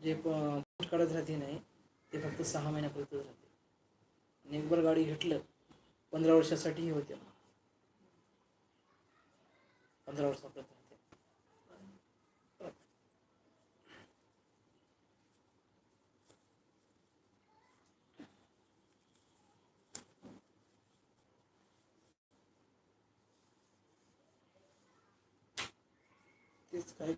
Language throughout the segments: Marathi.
जे काढत राहते नाही ते फक्त सहा महिन्यापर्यंत राहते. आणि एक गाडी घेतलं पंधरा वर्षासाठीही होते. पंधरा वर्षापर्यंत राहते. तेच काय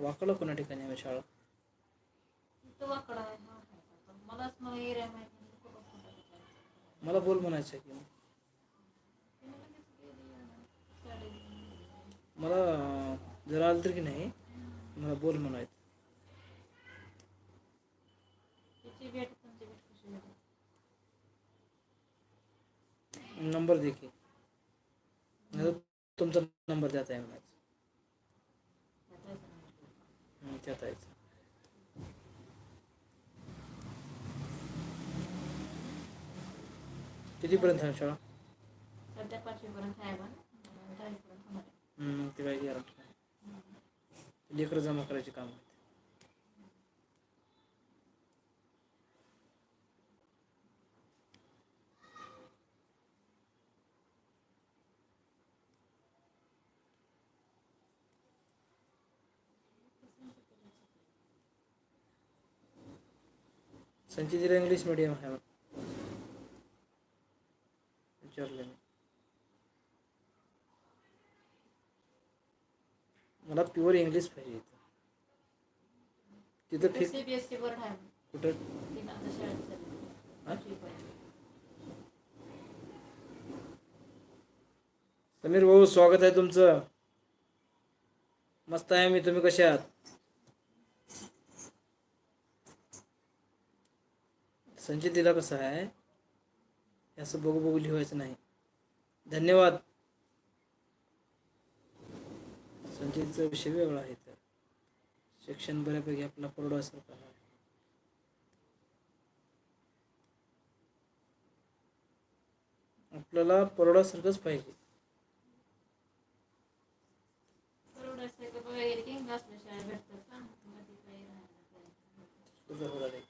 वाकडं कोणा ठिकाणी आहे शाळा? मला बोल म्हणायचं आहे की मला जर आलं तर की नाही मला बोल म्हणायचं. नंबर दे की. नाहीतर तुमचा नंबर द्यायचा आहे म्हणायचं भेटायचं नाही. हं, त्यात कितीपर्यंत आहे शाळा? सध्या पाचवीपर्यंत आहे पण दहावीपर्यंत होणार आहे. ते नाही. लेकरं जमा करायचे काम. आहे संचितीला इंग्लिश मीडियम आहे विचारलं मी. मला प्युअर इंग्लिश पाहिजे तिथं आहे. कुठं. समीर भाऊ स्वागत आहे तुमचं. मस्त आहे मी तुम्ही कसे आहात? संचितीला कसं आहे? हे असं बघू बघू लिहायचं नाही. धन्यवाद. संचितीचा विषय वेगळा आहे तर. शिक्षण बऱ्यापैकी आपला परवडासारखं आहे. आपल्याला परवडासारखंच पाहिजे. परवडायचं का वगैरे की असल्या शाळेत भेटतात का मध्ये काही राहायला काही. तुझं होणार आहे.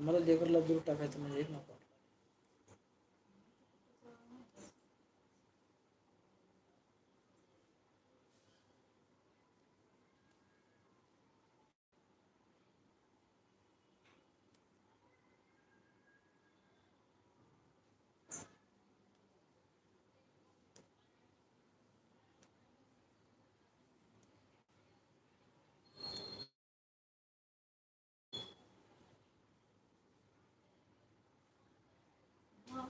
मला लेबरला दूर टाकायचं म्हणजे ना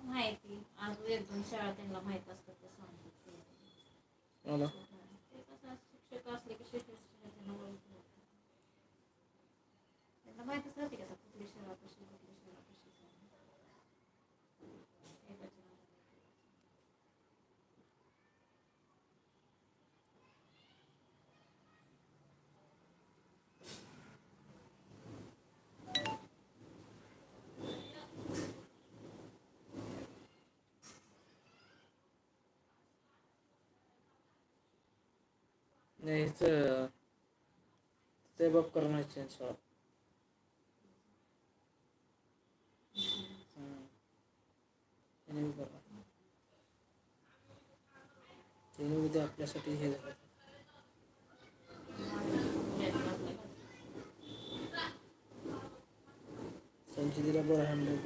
माहिती. आज एक दोन शाळा त्यांना माहीत असतात ते सांगतात मला ते कसं शिक्षक असले की शिक्षक. त्यांना माहितच राहते का आता कुठली शाळा कशी कुठली शाळा कशी काय. एकाच्या नावावर एक. नाही ह्याचं ते बाप करण्याचे करणार त्याने उद्या आपल्यासाठी हे झालं. संचितीला बरं हँडल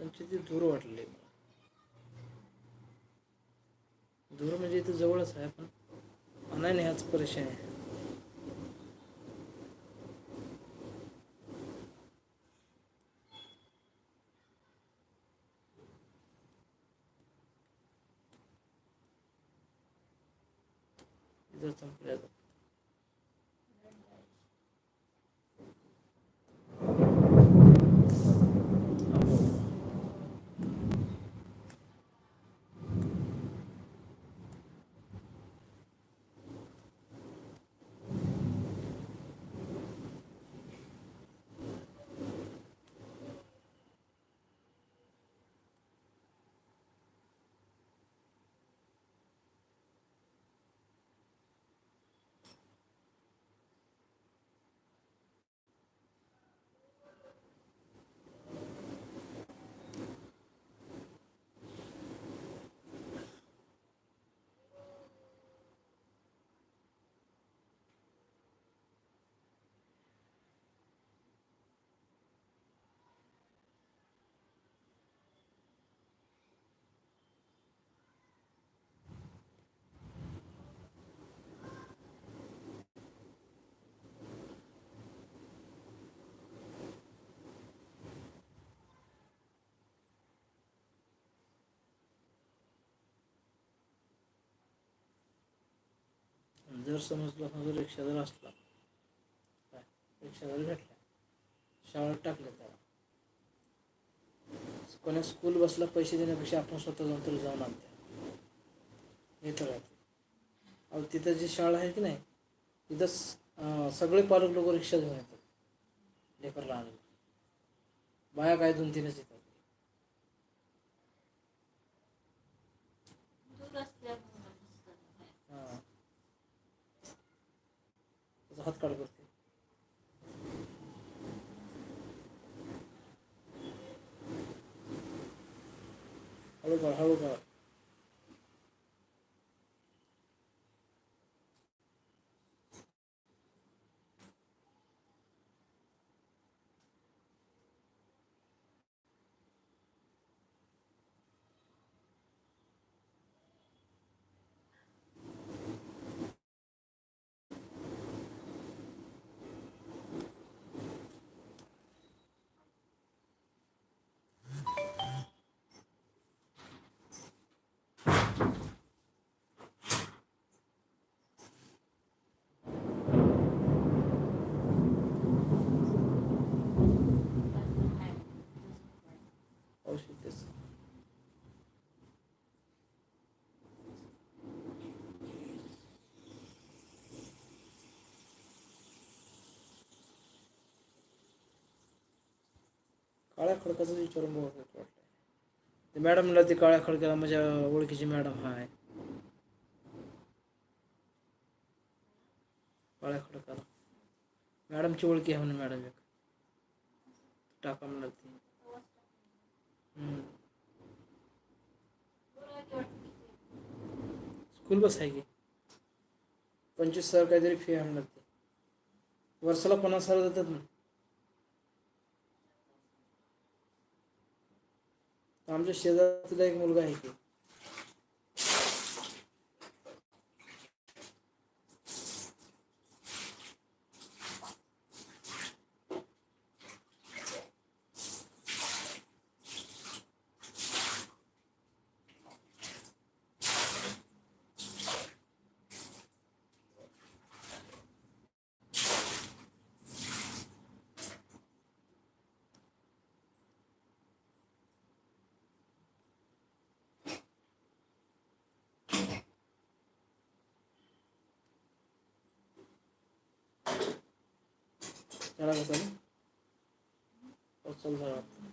त्यांचे ते दूर वाटले. मला दूर म्हणजे इथं जवळच आहे पण अनाने हाच परेशान आहे. जातो जर समजलं असं जर रिक्षा जर असला काय? रिक्षा जर भेटला शाळेत टाकलं त्याला. कोणा स्कूल बसला पैसे देण्यापेक्षा आपण स्वतः जाऊन तरी जाऊन आणते. हे तर राहते अहो तिथं जी शाळा आहे की नाही तिथं सगळे पालक लोक रिक्षा घेऊन येतात. लेकरला आणलं बाया काय दोन तीनच येतात दूर असल्यामुळे दिसतं नाही. हां त्याचा हात काढ करते काळ्या खडकाचं विचारून बघत मॅडम वाटलं ते मॅडमला ते काळ्या खडक्याला माझ्या ओळखीची मॅडम आहे काळ्या खडकाला. मॅडमची ओळखी आहे म्हणून मॅडम एक. टाका म्हणलं ती. स्कूल बस आहे की? पंचवीस हजार काहीतरी फी आहे म्हणलं ते. वर्षाला पन्नास हजार देतात ना आमच्या शेजारातला एक मुलगा आहे की. त्याला कसं आहे? पाऊस चालू झाला वाटतं.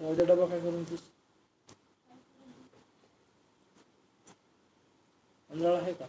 उद्या डबा काय करून तू अंधाळा आहे का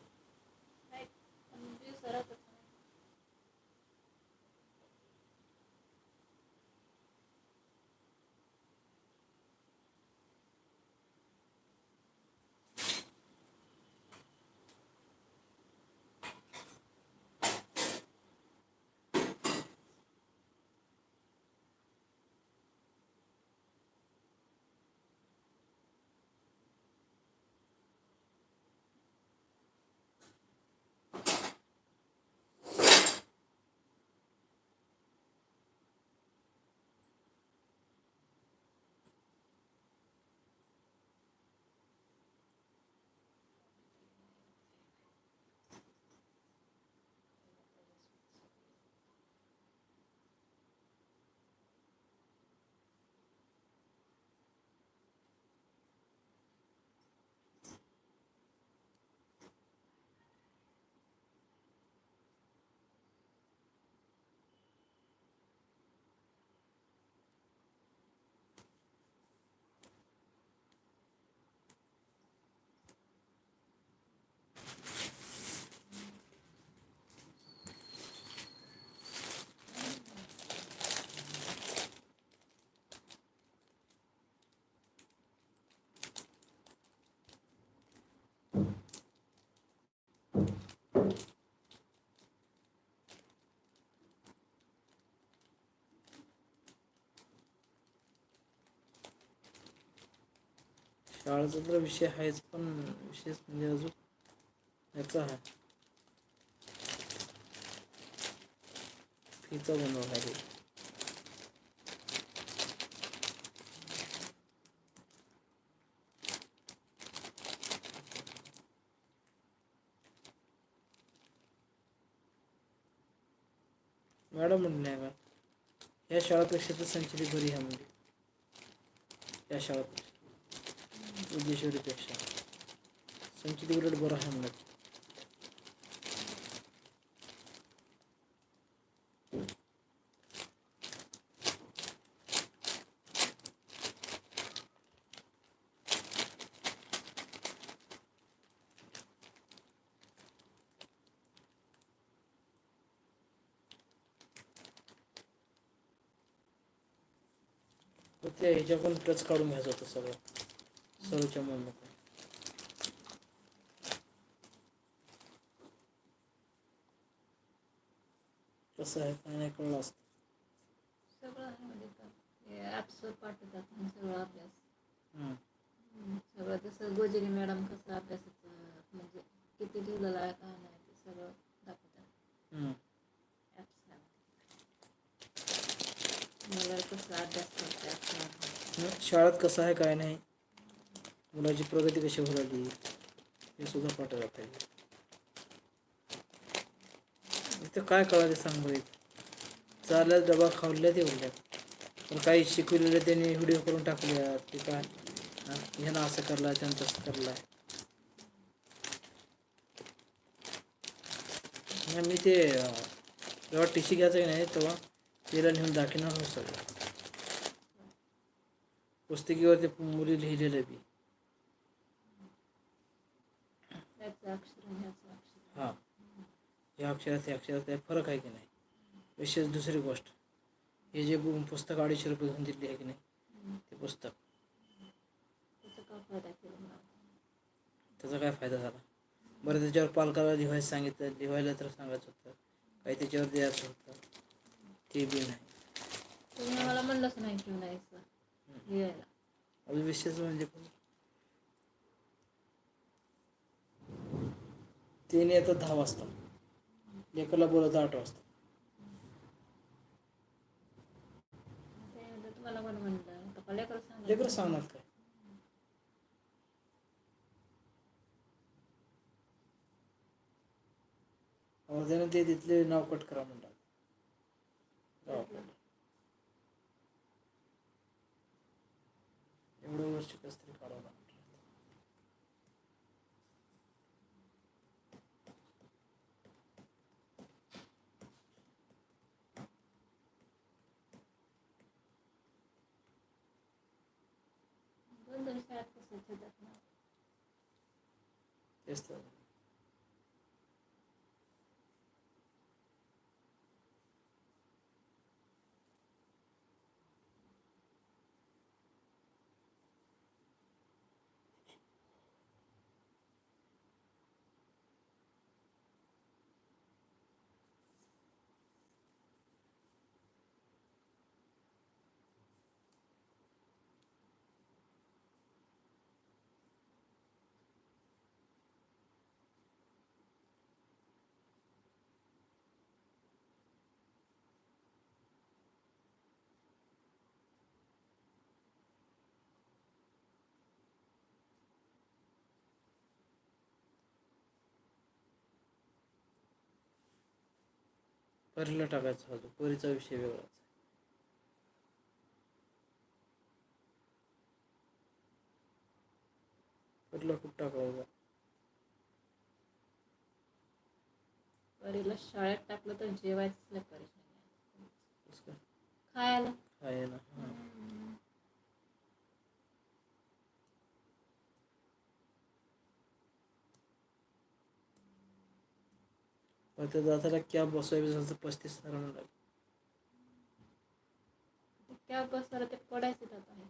शाळेचा तर विषय आहेच पण विशेष म्हणजे अजून याचा आहे. फीचा गोंधळ आहे मॅडम म्हणले का या शाळेपेक्षा तर संचली बरी आहे म्हणजे या शाळेपेक्षा. उद्देश्वरीपेक्षा संचित उलट बरं आहे म्हणत तर ते ह्याच्याकडून टच काढून घ्यायचं होतं सगळं सर्वच्या म्हणून कसं आहे काय नाही कळलं असतं सगळं आहे म्हणजे पाठवतात सगळं अभ्यास सगळं तसं गोजेरी मॅडम कसं अभ्यासाचं म्हणजे किती लिहिलेलं आहे काय नाही ते सगळं दाखवतात. ॲप्स मला कसं अभ्यास करतात शाळेत कसं आहे काय नाही। मुलाची प्रगती कशी होऊ लागली हे सुद्धा पाठवलं आहे इथं काय कळाले सांग बरं इथं. डबा खावल्या ते उरल्यात पण काही शिकवलेलं त्यांनी व्हिडिओ करून टाकल्या ते काय? ह्यानं असं करला त्यानं तसं करलाय. नाही, मी ते जेव्हा टी सी घ्यायचं की नाही तेव्हा तिला नेऊन दाखिणार होतं सगळं. पुस्तकीवर ते मुली लिहिलेलं बी त्याचं अक्षर आणि ह्याचं अक्षर हां या अक्षरात या अक्षरात काय फरक आहे की नाही? विशेष दुसरी गोष्ट हे जे पुस्तक अडीचशे रुपये घेऊन दिली आहे की नाही? ते पुस्तक. त्याचा काय फायदा झाला? बरं त्याच्यावर पालकाला लिहायचं सांगितलं लिहायला तर सांगायचं होतं. काही त्याच्यावर द्यायचं होतं. ते बी नाही. तुम्ही मला म्हणलंच नाही लिहायला. अजून विशेष म्हणजे तीन येतं दहा वाजता. लेकरला बोलवतं आठ वाजता. तुम्हाला पण म्हणलं. लेकर सांग लेकरं सांगणार काय? त्यानं ते तिथले नाव कट करा म्हणतात. एवढं वर्ष कसं तरी काढावं लागलं दोन दोन शाळेत परीला टाकायचा होता. परीचा विषय वेगळाच. परीला खूप होता परीला शाळेत टाकलं तर जेवायचंच नाही परीक्षा काय? खायला? त्या जाताना कॅब बसवायचं झालं तर पस्तीस हजार म्हणून लागेल कॅब बसवायला ते पडायचं जात आहे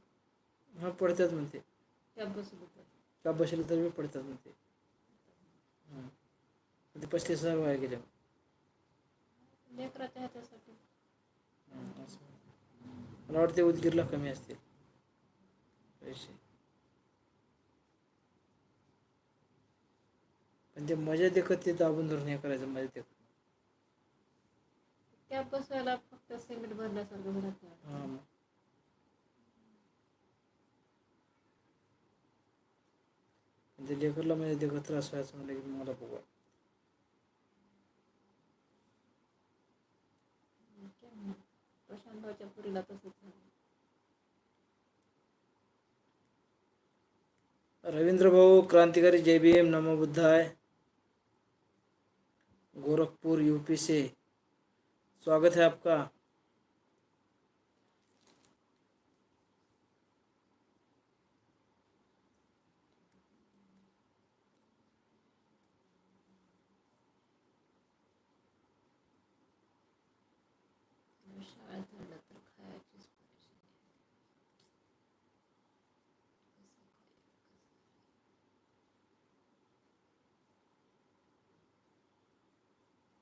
हा पडतात म्हणते कॅब बसवलं तर कॅब बसले तर बी पडतात म्हणते हं. ते पस्तीस हजार वाया गेले लेकराच्या ह्याच्यासाठी. मला वाटते उदगीरला कमी असतील पैसे पण ते मजा देखत ते दाबून धरून हे करायचं मजा देखत कॅप बसवायला फक्त सिमेंट भरल्यासारखं भरत हा मग. ते लेकरला म्हणजे देखत त्रास व्हायचं म्हणलं की मला बघू. प्रशांत भाऊच्या पुरीला तसंच झालं. रविंद्र भाऊ क्रांतिकारी जय भीम नमो बुद्धाय. गोरखपुर यूपी से। स्वागत है आपका शाळेत राहिलं तर खायचीच परेशानी.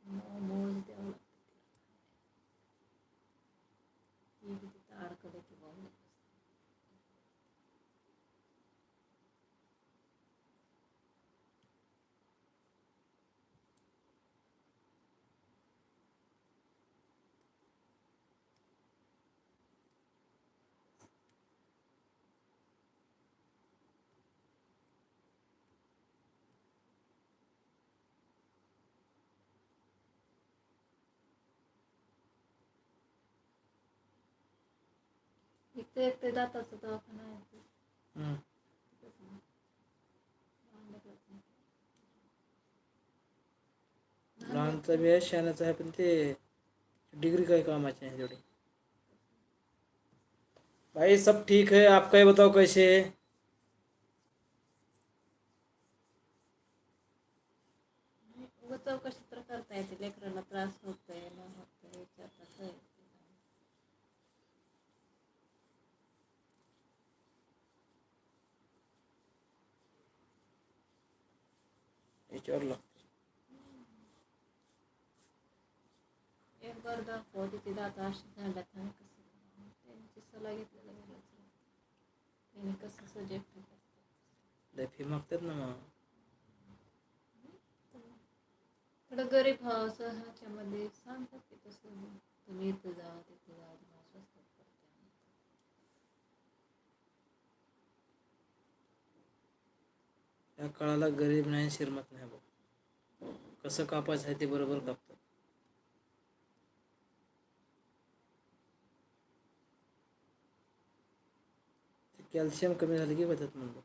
मोमोज द्यावं लागतं तिला. ती बी तिथं अडकलं की बोंबलत बसते. एक ते दाताचं दवाखाना आहे हम्म. लहानचा बी आहे शहाण्याचा आहे पण ते डिग्री काय कामाची आहे तेवढी भाई सब ठीक है? आपका ही बताओ कैसे? है उगाच चौकशी तर करता येते. लेकराला त्रास होतोय याच्यावर लागतं एक बार दाखव तिथे दात अशी झाल्यात आणि कसं त्यांची सल्ला घेतलेला वेगळंच त्यांनी कसं सजेक्ट करतात लय फ़ी मागतात ना मग. थोडं गरीब भावाचं ह्याच्यामध्ये सांगतात की तसं तुम्ही इथं जा तिथं जा. या काळाला गरीब नाही, श्रीमंत नाही बघ. कसं कापायचं आहे ते बरोबर कापतात. कॅल्शियम कमी झालं की बघतात म्हणलं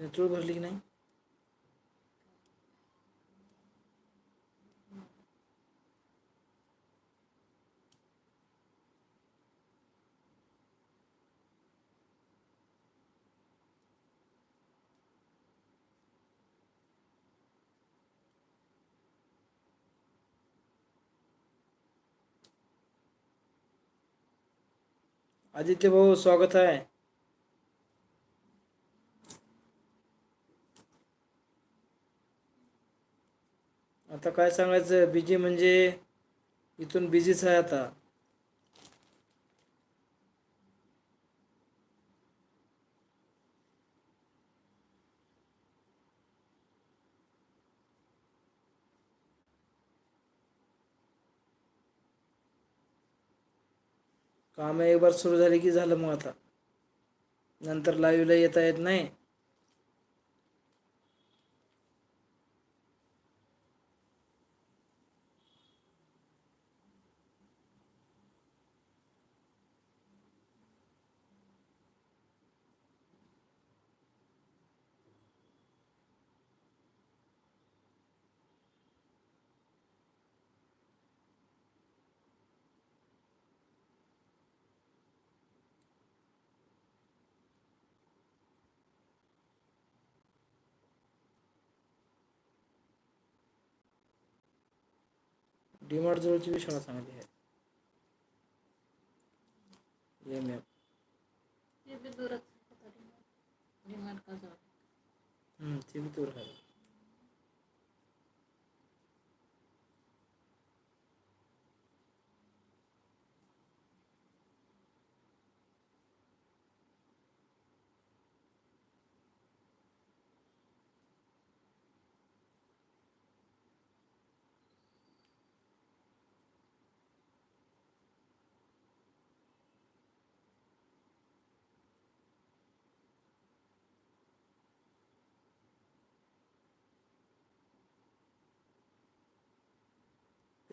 चूळ भरली की नाही? आदित्य भाऊ स्वागत आहे. आता काय सांगायचं बिजी म्हणजे इथून बिझीच आहे आता. कामं एक बार सुरू झाली की झालं मग आता. नंतर लाईव्हला येता येत नाही. डीमार्ट जवळची बी शाळा चांगली आहे एम एम ते बी दूरच डिमांड का जाऊ हम्म, ते बी दूर आहे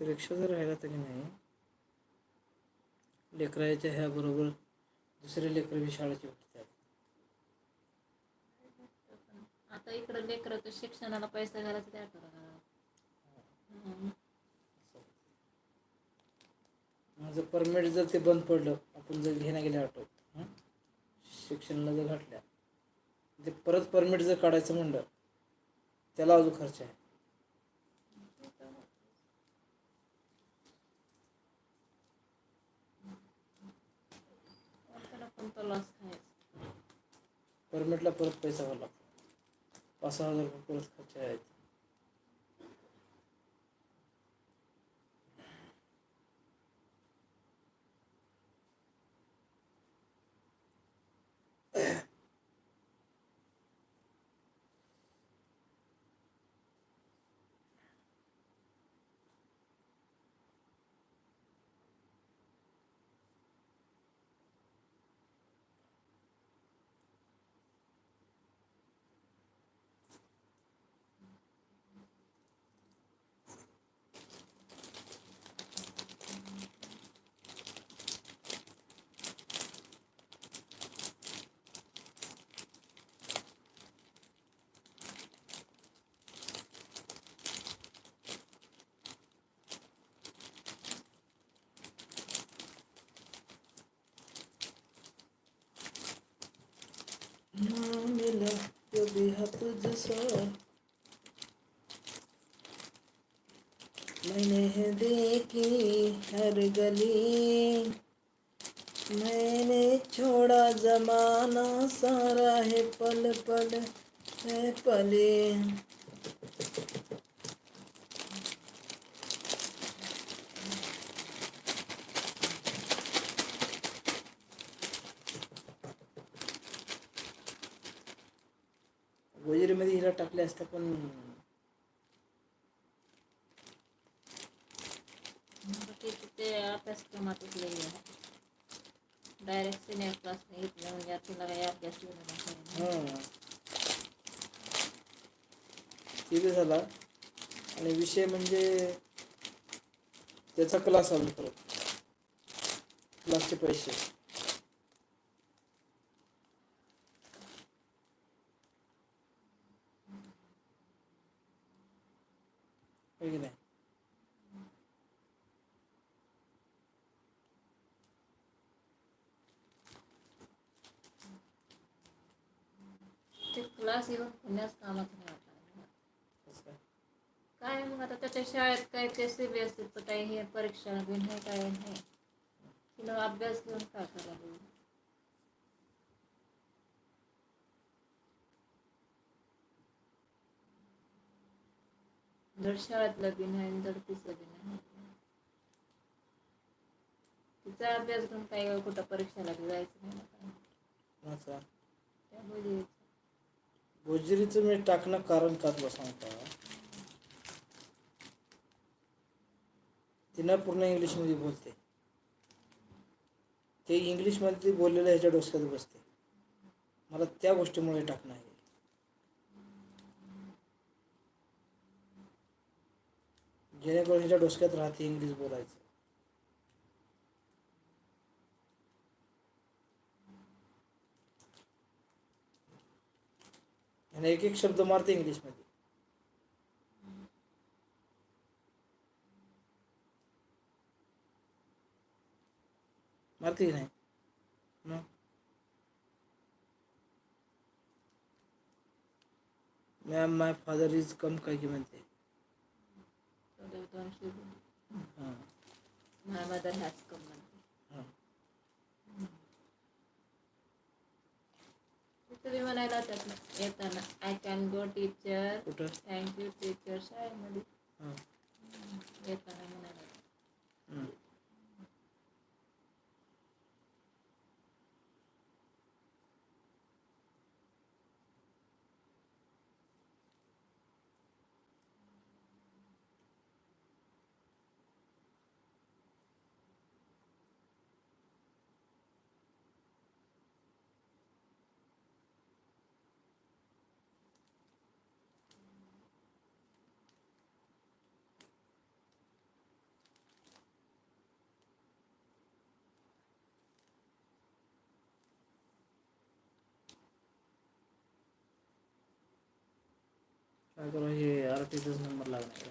रिक्षा जर राहिला तरी नाही. लेकराच्या ह्या बरोबर दुसरे लेकरं शाळेचे उठतात. आता इकडं लेकराचं शिक्षणाला पैसा घालायचा त्या माझं परमिट जर ते बंद पडलं आपण जर घेण्या गेल्या ऑटो शिक्षणाला जर घातल्या ते परत परमिट जर काढायचं म्हणलं त्याला अजून खर्च आहे. तुमचा लॉस खायचा परमिटला परत पैसा भरावा लागतो. पाच सहा हजार रुपये परत खर्च आहेत हाथ मैंने देखी हर गली। मैंने छोड़ा जमाना सारा है पल पल है पले। असते पण बाकी ते अभ्यासक्रमातच डायरेक्ट सिनियर घेतलं म्हणजे तुला काही अभ्यास दिला नाही हां ते बी झाला आणि विषय म्हणजे त्याचा क्लास आलो परत क्लासचे पैसे होय की नाही ते क्लास येऊन पुण्याच कामात नाही वाटलं कसं काय? काय मग आता त्याच्या शाळेत काय ते सी बी एस सीचं काही हे परीक्षा बिन हे काय नाही. तिनं अभ्यास घेऊन काय करायला धड शाळेतलं बी नाही धड तिचं बी नाही. तिचा अभ्यास घेऊन काय कुठं परीक्षेला बी जायचं नाही त्यामुळे गोजरीचं मी टाकणं कारण का तुला सांगता? तिनं पूर्ण इंग्लिशमध्ये बोलते. ते इंग्लिशमध्ये बोललेलं ह्याच्या डोसक्यात बसते. मला त्या गोष्टीमुळे टाकणं आहे जेणेकरून ह्याच्या डोसक्यात राहते इंग्लिश बोलायचं. आणि एक एक शब्द मारते इंग्लिशमध्ये. मारते की नाही? मग? Ma'am my father is come काय की म्हणते? हां. म्हणायला येताना आय कॅन गो टीचर कुठं? थँक्यू टीचर शाळेमध्ये. हां. येताना म्हणायला काय करू हे आर टीचाच नंबर लागतो